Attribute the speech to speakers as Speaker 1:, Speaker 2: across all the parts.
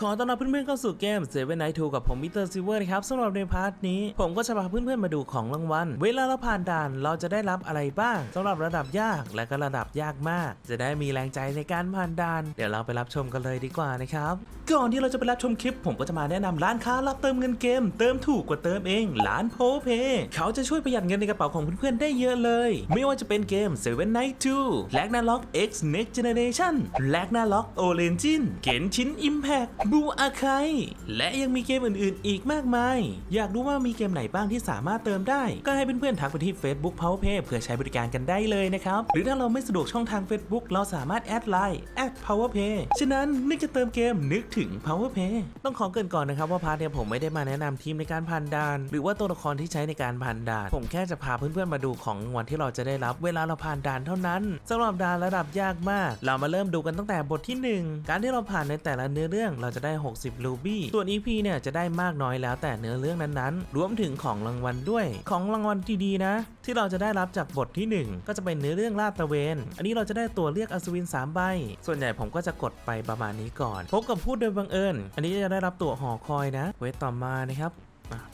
Speaker 1: ขอต้อนรับเพื่อนๆเข้าสู่เกม Seven Night Two กับผมมิสเตอร์ซิเวอร์นะครับสำหรับในพาร์ทนี้ ผมก็จะพาเพื่อนๆมาดูของรางวัล เวลาเราผ่านด่านเราจะได้รับอะไรบ้างสำหรับระดับยากและก็ระดับยากมาก จะได้มีแรงใจในการผ่านด่าน เดี๋ยวเราไปรับชมกันเลยดีกว่านะครับ ก่อนที่เราจะไปรับชมคลิป ผมก็จะมาแนะนำร้านค้ารับเติมเงินเกม เติมถูกกว่าเติมเองร้านโพเพเขาจะช่วยประหยัดเงินในกระเป๋าของเพื่อนๆได้เยอะเลย ไม่ว่าจะเป็นเกม Seven Night 2 Ragnarok X Next Generation Ragnarok Origin เกนชิน Impact บูอาคายและยังมีเกมอื่นๆ อีกมากมาย อยากรู้ว่ามีเกมไหนบ้างที่สามารถเติมได้ ก็ให้เพื่อนๆทักไปที่ Facebook PowerPay เพื่อใช้บริการกันได้เลยนะครับ หรือถ้าเราไม่สะดวกช่องทาง Facebook เราสามารถแอดไลน์แอด PowerPay ฉะนั้นนึกจะเติมเกมนึกถึง PowerPay ต้องขอเกินก่อนนะครับว่าพาร์ทเนี่ยผมไม่ได้มาแนะนำทีมในการผ่านด่าน หรือว่าตัวละครที่ใช้ในการผ่านด่าน ผมแค่จะพาเพื่อนๆมาดูของรางวัลที่เราจะได้รับเวลาเราผ่านด่านเท่านั้นสำหรับด่านระดับยากมาก เรามาเริ่มดูกันตั้งแต่บทที่ 1 การที่เราผ่านในแต่ละเนื้อเรื่องเราจะได้ 60 รูบี้ ส่วน EP เนี่ยจะได้มากน้อยแล้วแต่เนื้อเรื่องนั้นๆ รวมถึงของรางวัลด้วย ของรางวัลที่ดีนะ ที่เราจะได้รับจากบทที่ 1 ก็จะเป็นเนื้อเรื่องลาดตะเวน อันนี้เราจะได้ตัวเรียกอัศวิน 3 ใบ ส่วนใหญ่ผมก็จะกดไปประมาณนี้ก่อน พบกับพูดโดยบังเอิญ อันนี้จะได้รับตัวหอคอยนะเวทต่อมานะครับ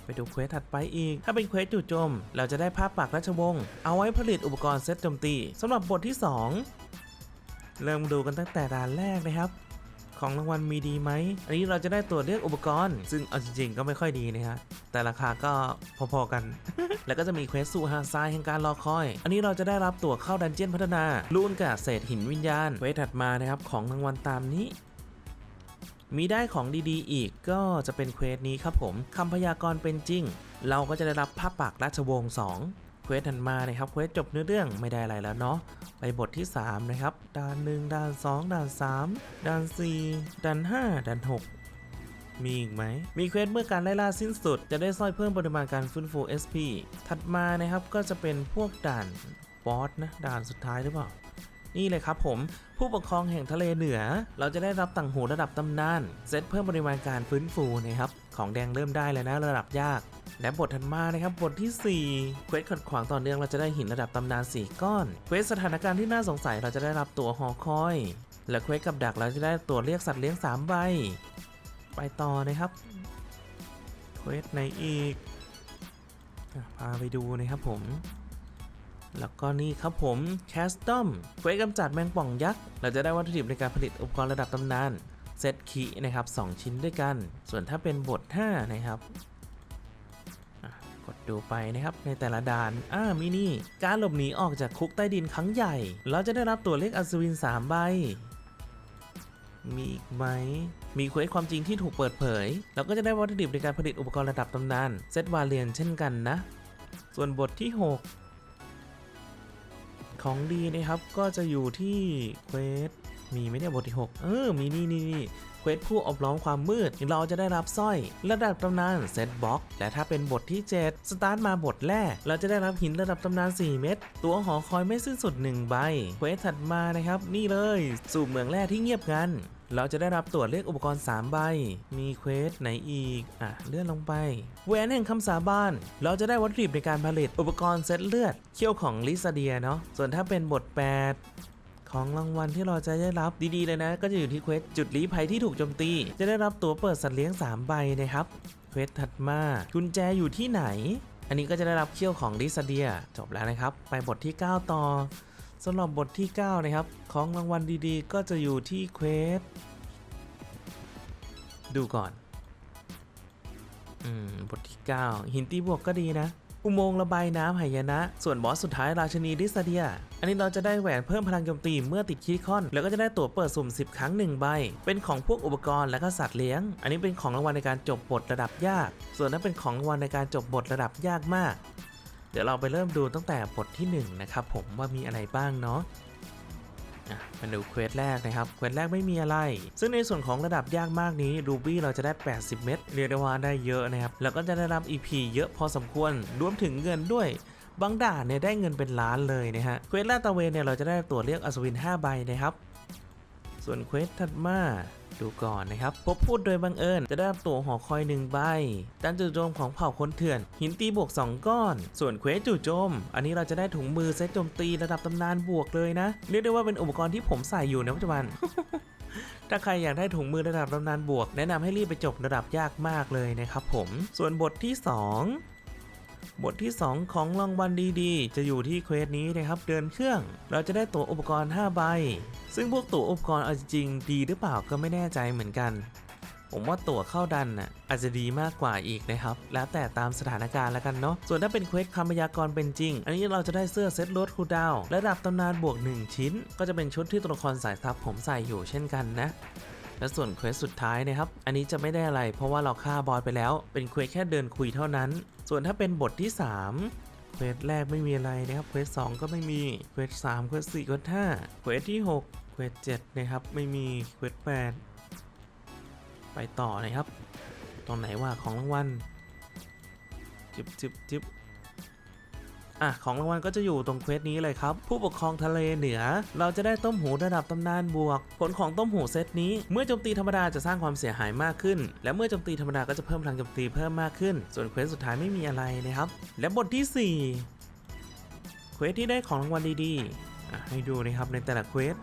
Speaker 1: ไปดูเควสถัดไปอีก ถ้าเป็นเควสจู่โจม เราจะได้ภาพปากราชวงศ์ เอาไว้ผลิตอุปกรณ์เซตโจมตีสำหรับบทที่ 2 เริ่มดูกันตั้งแต่ด่านแรกนะครับ ของรางวัลมีดีไหม อันนี้เราจะได้ตรวจเลือกอุปกรณ์ ซึ่งเอาจริงๆก็ไม่ค่อยดีนะฮะ แต่ราคาก็พอๆกัน แล้วก็จะมีเควสสู่หาดทรายแห่งการรอคอย อันนี้เราจะได้รับตั๋วเข้าดันเจียนพัฒนาลูนกับเศษหินวิญญาณเควสถัดมานะครับของรางวัลตามนี้มีได้ของดีๆ อีกก็จะเป็นเควสนี้ครับผม คำพยากรณ์เป็นจริง เราก็จะได้รับภาปากราชวงศ์2 ควสถัดมานะครับเควสจบเนื้อเรื่องไม่ได้อะไรแล้วเนาะไปบทที่ 3 นะครับด่าน1ด่าน2ด่าน3ด่าน4ด่าน5ด่าน6มีอีกไหม มีเควสเมื่อการไล่ล่าสิ้นสุด จะได้สร้อยเพิ่มปริมาณการฟื้นฟู SP ถัดมานะครับก็จะเป็นพวกด่านบอสนะ ด่านสุดท้ายหรือเปล่า นี่เลยครับผม ผู้ปกครองแห่งทะเลเหนือ เราจะได้รับต่างหูระดับตำนาน เซตเพิ่มปริมาณการฟื้นฟูนะครับ ของแดงเริ่มได้แล้วนะระดับยาก และบทถัดมานะครับบทที่4เควสขัดขวางต่อเนื่องเราจะได้หินระดับตำนาน 4 ก้อนเควสสถานการณ์ที่น่าสงสัยเราจะได้รับตัวหอคอย และเควสกับดักเราจะได้ตัวเรียกสัตว์เลี้ยง3ใบไปต่อนะครับเควสไหนอีกพาไปดูนะครับผม แล้วก็นี่ครับผมแคสตอมเควสกำจัดแมงป่องยักษ์ เราจะได้วัตถุดิบในการผลิตอุปกรณ์ระดับตำนาน เซตคีนะครับ 2 ชิ้นด้วยกัน ส่วนถ้าเป็นบท 5 นะครับกดดูไปนะครับในแต่ละด่าน อ่ามีนี่การหลบหนีออกจากคุกใต้ดินครั้งใหญ่ เราจะได้รับตัวเลขอัศวิน 3 ใบ มีอีกไหม มีเควสความจริงที่ถูกเปิดเผย เราก็จะได้วัตถุดิบในการผลิตอุปกรณ์ระดับตำนานเซตวาเลียนเช่นกันนะ ส่วนบทที่ 6 ของดีนะครับก็จะอยู่ที่เควส มีไหมเนี่ยบทที่ 6 เออ มีนี่นี่นี่เควสผู้อบล้อมความมืด เราจะได้รับสร้อย ระดับตำนานเซตบ็อกและถ้าเป็นบทที่ 7 สตาร์ทมาบทแรก เราจะได้รับหินระดับตำนาน 4 เม็ดตัวหอคอยไม่สิ้นสุด 1 ใบ เควสถัดมานะครับ นี่เลย สู่เมืองแร่ที่เงียบงันเราจะได้รับตรวจเรียกอุปกรณ์ 3 ใบ มีเควสไหนอีก อะ เลื่อนลงไป แหวนแห่งคำสาบาน เราจะได้วัตถุดิบในการผลิตอุปกรณ์เซตเลือด เขี้ยวของลิซาเดียเนาะ ส่วนถ้าเป็นบท 8 ของรางวัลที่เราจะได้รับดีๆเลยนะ ก็จะอยู่ที่เควสจุดลี้ภัยที่ถูกโจมตี จะได้รับตั๋วเปิดสัตว์เลี้ยง 3 ใบนะครับเควสถัดมากุญแจอยู่ที่ไหน อันนี้ก็จะได้รับเขี้ยวของลิซาเดีย จบแล้วนะครับ ไปบทที่ 9 ต่อสำหรับบทที่ 9 นะครับ ของรางวัลดีๆ ก็จะอยู่ที่เควสดูก่อน อืม บทที่ 9 หินตีบวกก็ดีนะ อุโมงค์ระบายน้ำหายนะ ส่วนบอสสุดท้ายราชนีดิสเดีย อันนี้เราจะได้แหวนเพิ่มพลังโจมตีเมื่อติดคีย์คอน แล้วก็จะได้ตั๋วเปิดสุ่ม 10 ครั้ง 1 ใบ เป็นของพวกอุปกรณ์และก็สัตว์เลี้ยง อันนี้เป็นของรางวัลในการจบบทระดับยาก ส่วนนั้นเป็นของรางวัลในการจบบทระดับยากมาก เดี๋ยวเราไปเริ่มดูตั้งแต่บทที่ 1 นะครับผมว่ามีอะไรบ้างเนาะ มาดูเควสแรกนะครับ เควสแรกไม่มีอะไร ซึ่งในส่วนของระดับยากมากนี้รูบี้เราจะได้ 80 เม็ดเรียกได้ว่าได้เยอะนะครับ แล้วก็จะได้รับ EP เยอะพอสมควร รวมถึงเงินด้วยบางด่านเนี่ยได้เงินเป็นล้านเลยนะฮะ เควสลาดตะเวนเนี่ยเราจะได้ตัวเรียกอัศวิน 5 ใบนะครับ ส่วนเควสถัดมา ดูก่อนนะครับ พบพูดโดยบังเอิญจะได้รับตัวหอคอยหนึ่งใบการจู่โจมของเผ่าคนเถื่อน หินตีบวก 2 ก้อน ส่วนเควสจู่โจม อันนี้เราจะได้ถุงมือเซตโจมตีระดับตำนานบวกเลยนะ เรียกได้ว่าเป็นอุปกรณ์ที่ผมใส่อยู่ในปัจจุบันถ้าใครอยากได้ถุงมือระดับตำนานบวก แนะนำให้รีบไปจบระดับยากมากเลยนะครับผม ส่วนบทที่ 2 บทที่ 2 ของรางวัลดีๆ จะอยู่ที่เควสนี้นะครับ เดินเครื่อง เราจะได้ตั๋วอุปกรณ์5ใบ ซึ่งพวกตั๋วอุปกรณ์เอาจริงดีหรือเปล่าก็ไม่แน่ใจเหมือนกัน ผมว่าตั๋วเข้าดันน่ะอาจจะดีมากกว่าอีกนะครับ แล้วแต่ตามสถานการณ์แล้วกันเนาะ ส่วนถ้าเป็นเควสคำพยากรณ์เป็นจริง อันนี้เราจะได้เสื้อเซตลดคูดาวระดับตำนานบวก 1 ชิ้น ก็จะเป็นชุดที่ตัวละครสายทับผมใส่อยู่เช่นกันนะ และส่วนเควสสุดท้ายนะครับ อันนี้จะไม่ได้อะไรเพราะว่าเราฆ่าบอสไปแล้ว เป็นเควสแค่เดินคุยเท่านั้น ส่วนถ้าเป็นบทที่ 3 เควสแรกไม่มีอะไรนะครับ เควสสองก็ไม่มี เควสสามเควสสี่เควสห้าเควสที่หกเควสเจ็ดนะครับ ไม่มี เควสแปดไปต่อนะครับ ตรงไหนว่าของรางวัลจิบจิบจิบ อะของรางวัลก็จะอยู่ตรงเควสนี้เลยครับ ผู้ปกครองทะเลเหนือ เราจะได้ต้มหูระดับตำนานบวก ผลของต้มหูเซตนี้เมื่อโจมตีธรรมดาจะสร้างความเสียหายมากขึ้น และเมื่อโจมตีธรรมดาก็จะเพิ่มพลังโจมตีเพิ่มมากขึ้น ส่วนเควสสุดท้ายไม่มีอะไรนะครับ และบทที่ 4 เควสที่ได้ของรางวัลดีๆให้ดูนะครับในแต่ละเควส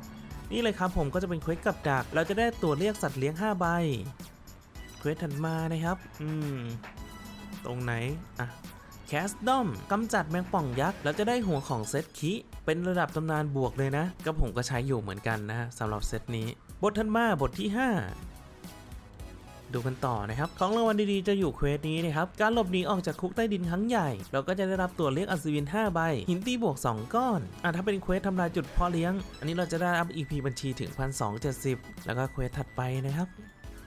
Speaker 1: นี่เลยครับผมก็จะเป็นเควสกับดัก เราจะได้ตัวเรียกสัตว์เลี้ยง 5 ใบ เควสถัดมานะครับ อืม ตรงไหน อะ แคสดอมกำจัดแมงป่องยักษ์แล้วจะได้หัวของเซตคิ เป็นระดับตำนานบวกเลยนะ ก็ผมก็ใช้อยู่เหมือนกันนะสำหรับเซตนี้ บททันมาบทที่ 5ดูกันต่อนะครับ ของรางวัลดีๆจะอยู่เควสนี้นะครับ การหลบหนีออกจากคุกใต้ดินครั้งใหญ่ เราก็จะได้รับตัวเรียกอัศวิน 5 ใบ หินตีบวก 2 ก้อน อะถ้าเป็นเควสทำลายจุดพ่อเลี้ยง อันนี้เราจะได้รับ EP บัญชีถึง 1270 แล้วก็เควสถัดไปนะครับ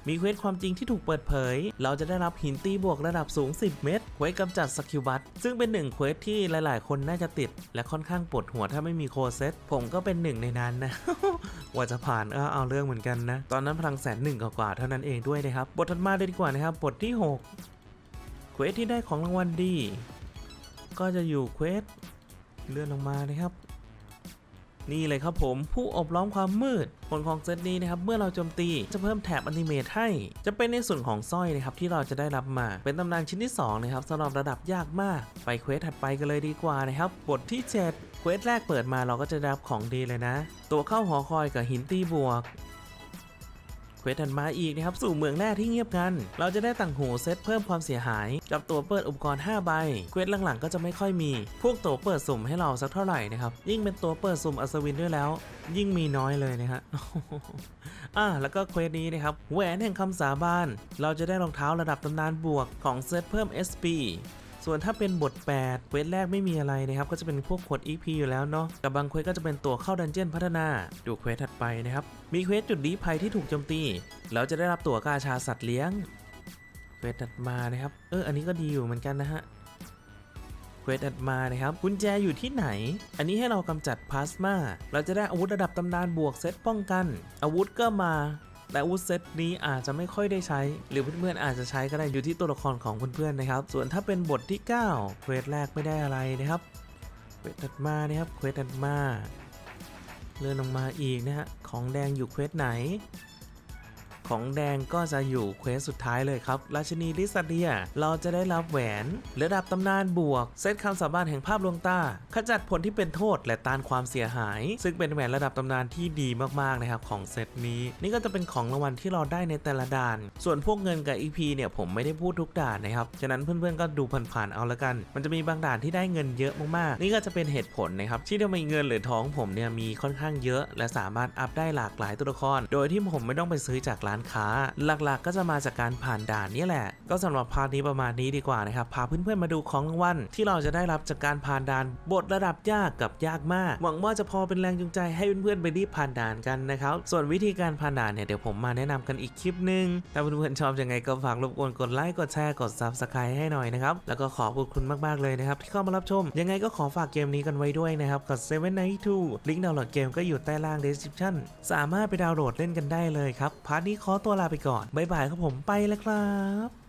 Speaker 1: มีเควสความจริงที่ถูกเปิดเผย เราจะได้รับหินตีบวกระดับสูง 10 เมตรเควสกำจัดสกิลบัตซึ่งเป็นหนึ่งเควสที่หลาย ๆ คนน่าจะติด และค่อนข้างปวดหัวถ้าไม่มีโคเซตผมก็เป็นหนึ่งในนั้นนะว่าจะผ่านก็เอาเรื่องเหมือนกันนะ ตอนนั้นพลังแสนหนึ่งกว่าเท่านั้นเองด้วยนะครับบทถัดมาเลยดีกว่านะครับบทที่6เควสที่ได้ของรางวัลดี ก็จะอยู่เควสเลื่อนลงมานะครับ นี่เลยครับผมผู้อบล้อมความมืดผลของเซตนี้นะครับเมื่อเราโจมตีจะเพิ่มแถบอนิเมตให้ จะเป็นในส่วนของสร้อยนะครับที่เราจะได้รับมา เป็นตำนานชิ้นที่2นะครับสำหรับระดับยากมาก ไปเควสถัดไปกันเลยดีกว่านะครับบทที่ 7เควสแรกเปิดมาเราก็จะได้รับของดีเลยนะ ตัวเข้าหอคอยกับหินตีบวก เควสถัดมาอีกนะครับสู่เมืองแร่ที่เงียบงัน เราจะได้ต่างหูเซตเพิ่มความเสียหาย กับตัวเปิดอุปกรณ์ 5 ใบ เควสหลังๆ ก็จะไม่ค่อยมี พวกตัวเปิดสุ่มให้เราสักเท่าไหร่นะครับ ยิ่งเป็นตัวเปิดสุ่มอัศวินด้วยแล้ว ยิ่งมีน้อยเลยนะฮะอ่าแล้วก็เควสนี้นะครับแหวนแห่งคำสาบาน เราจะได้รองเท้าระดับตำนานบวกของเซตเพิ่ม SP ส่วนถ้าเป็นบท 8 เควสแรกไม่มีอะไรนะครับ ก็จะเป็นพวกขวด EP อยู่แล้วเนาะ กับบางเควสก็จะเป็นตัวเข้าดันเจี้ยนพัฒนา ดูเควสถัดไปนะครับ มีเควสจุดลี้ภัยที่ถูกโจมตี เราจะได้รับตัวกาชาสัตว์เลี้ยง เควสถัดมานะครับ เออ อันนี้ก็ดีอยู่เหมือนกันนะฮะ เควสถัดมานะครับ กุญแจอยู่ที่ไหน อันนี้ให้เรากำจัดพลาสมา เราจะได้อาวุธระดับตำนานบวกเซตป้องกัน อาวุธก็มา แต่อาวุธเซตนี้อาจจะไม่ค่อยได้ใช้ หรือเพื่อนๆอาจจะใช้ก็ได้อยู่ที่ตัวละครของเพื่อนๆนะครับ ส่วนถ้าเป็นบทที่ 9เควสแรกไม่ได้อะไรนะครับเควสถัดมานะครับเควสถัดมาเลื่อนลงมาอีกนะฮะของแดงอยู่เควสไหน ของแดงก็จะอยู่เควสสุดท้ายเลยครับ ราชินีลิซาเดีย เราจะได้รับแหวนระดับตำนานบวก เซตคำสาบานแห่งภาพลวงตา ขจัดผลที่เป็นโทษและต้านความเสียหาย ซึ่งเป็นแหวนระดับตำนานที่ดีมากๆนะครับของเซตนี้ นี่ก็จะเป็นของรางวัลที่เราได้ในแต่ละด่าน ส่วนพวกเงินกับ EP เนี่ยผมไม่ได้พูดทุกด่านนะครับ ฉะนั้นเพื่อนๆก็ดูผ่านๆเอาละกัน มันจะมีบางด่านที่ได้เงินเยอะมากๆ นี่ก็จะเป็นเหตุผลนะครับที่ทำไมเงินหรือทองผมเนี่ยมีค่อนข้างเยอะ และสามารถอัพได้หลากหลายตัวละคร โดยที่ผมไม่ต้องไปซื้อจากร้านค้า หลักๆ ก็จะมาจากการผ่านด่านนี่แหละ ก็สำหรับพาร์ทนี้ประมาณนี้ดีกว่านะครับ พาเพื่อนๆมาดูของรางวัลที่เราจะได้รับจากการผ่านด่านบทระดับยากกับยากมาก หวังว่าจะพอเป็นแรงจูงใจให้เพื่อนๆไปรีบผ่านด่านกันนะครับ ส่วนวิธีการผ่านด่านเนี่ยเดี๋ยวผมมาแนะนำกันอีกคลิปหนึ่งถ้าเพื่อนๆชอบยังไงก็ฝากรบกวนกดไลค์กดแชร์กด subscribe ให้หน่อยนะครับแล้วก็ขอบคุณมากๆเลยนะครับที่เข้ามารับชม ยังไงก็ขอฝากเกมนี้กันไว้ด้วยนะครับกับ7 Night 2ลิงก์ดาวน์โหลดเกมก็อยู่ใต้ล่าง description สามารถไปดาวน์โหลดเล่นกันได้เลยครับพาร์ทนี้ขอตัวลาไปก่อน บ๊ายบายครับผมไปแล้วครับ